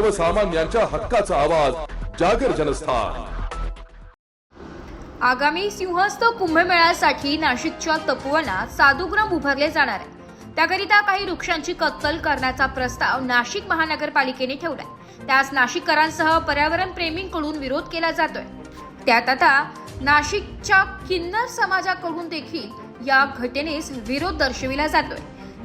सर्वसामान्यांच्या हक्काचा आवाज जागर जनस्थान. आगामी सिंहस्थ कुंभमेळ्यासाठी नाशिकच्या तपोवनात साधुग्राम उभारले जाणार आहे. त्याकरिता काही वृक्षांची कत्तल करण्याचा प्रस्ताव नाशिक महानगरपालिकेने ठेवलाय. त्यास नाशिककरांसह पर्यावरण प्रेमींकडून विरोध केला जातोय. त्यात आता नाशिकच्या किन्नर समाजाकडून देखील या घटनेस विरोध दर्शविला जातोय.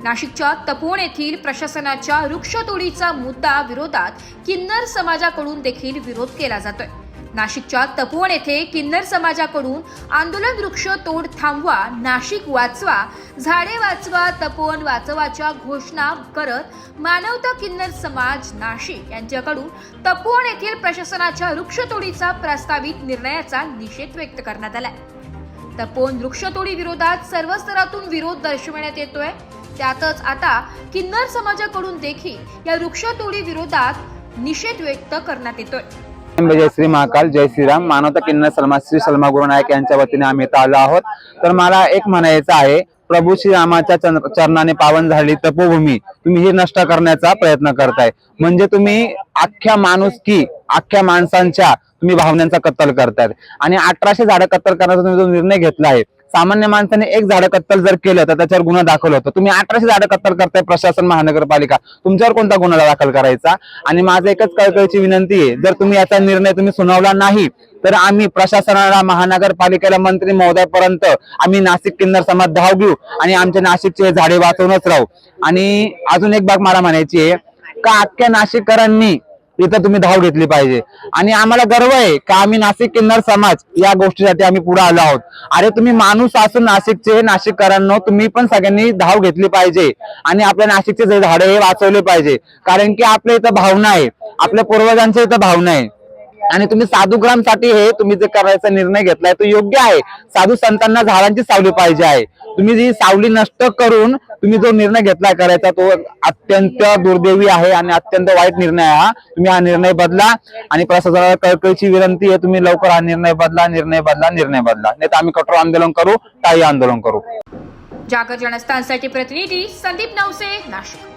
नाशिकच्या तपोवन येथील प्रशासनाच्या वृक्षतोडीचा मुद्दा विरोधात किन्नर समाजाकडून देखील विरोध केला जातोय. नाशिकच्या तपोवन येथे किन्नर समाजाकडून आंदोलन वृक्ष तोड थांबवा नाशिक वाचवा झाडे वाचवा तपोवन वाचवाच्या घोषणा करत मानवता किन्नर समाज नाशिक यांच्याकडून तपोवन येथील प्रशासनाच्या वृक्षतोडीचा प्रस्तावित निर्णयाचा निषेध व्यक्त करण्यात आलाय. तपोवन वृक्षतोडी विरोधात सर्व स्तरातून विरोध दर्शवण्यात येतोय. त्यातच आता किन्नर समाजाकडून देखील या वृक्षतोडी विरोधात निषेध व्यक्त करण्यात येतोय. जय श्री महाकाल जय श्रीराम मानवता किन्नर सलमा श्री सलमा गुरु नायक यांच्या वतीने आम्ही इथं आलो आहोत. तर मला एक म्हणायचं आहे प्रभू श्रीरामाच्या चरणाने पावन झाली तपोभूमी तुम्ही ही नष्ट करण्याचा प्रयत्न करताय. म्हणजे तुम्ही अख्ख्या माणूस की अख्ख्या माणसांच्या तुम्ही भावनांचा कत्तल करतायत आणि अठराशे झाडं कत्तल करण्याचा तुम्ही जो निर्णय घेतला आहे सामान्य माणसाने एक झाडं कत्तल जर केलं तर त्याच्यावर गुन्हा दाखल होतो. तुम्ही अठराशे झाडं कत्तल करताय प्रशासन महानगरपालिका. तुमच्यावर कोणता गुन्हा दाखल करायचा? आणि माझं एकच कळकळीची विनंती आहे जर तुम्ही याचा निर्णय तुम्ही सुनावला नाही तर आम्ही प्रशासनाला महानगरपालिकेला मंत्री महोदयापर्यंत आम्ही नाशिक किन्नर समाज धाव घेऊ आणि आमच्या नाशिकचे झाडे वाचवूनच राहू. आणि अजून एक बाग मला म्हणायची आहे का अख्ख्या नाशिककरांनी इथं तुम्ही धाव घेतली पाहिजे. आणि आम्हाला गर्व आहे का आम्ही नाशिक किन्नर समाज या गोष्टीसाठी आम्ही पुढे आलो आहोत. अरे तुम्ही माणूस असून नाशिकचे नाशिककरांनो तुम्ही पण सगळ्यांनी धाव घेतली पाहिजे. आणि आपल्या नाशिकचे जे झाडे हे वाचवले पाहिजे. कारण की आपल्या इथं भावना आहे. आपल्या पूर्वजांच्या इथं भावना आहे. आणि तुम्ही साधुग्रामसाठी हे तुम्ही जे करायचा निर्णय घेतलाय तो योग्य आहे. साधू संतांना झाडांची सावली पाहिजे आहे. तुम्ही जी सावली नष्ट करून तुम्ही जो निर्णय घेतला करायचा तो अत्यंत दुर्दैवी आहे आणि अत्यंत वाईट निर्णय हा. तुम्ही हा निर्णय बदला आणि प्रशासनाला कळकळीची विनंती आहे तुम्ही लवकर हा निर्णय बदला निर्णय बदला निर्णय बदला. नाही तर आम्ही कठोर आंदोलन करू काही आंदोलन करू. जागर जनस्थानसाठी प्रतिनिधी संदीप नवसे नाशिक.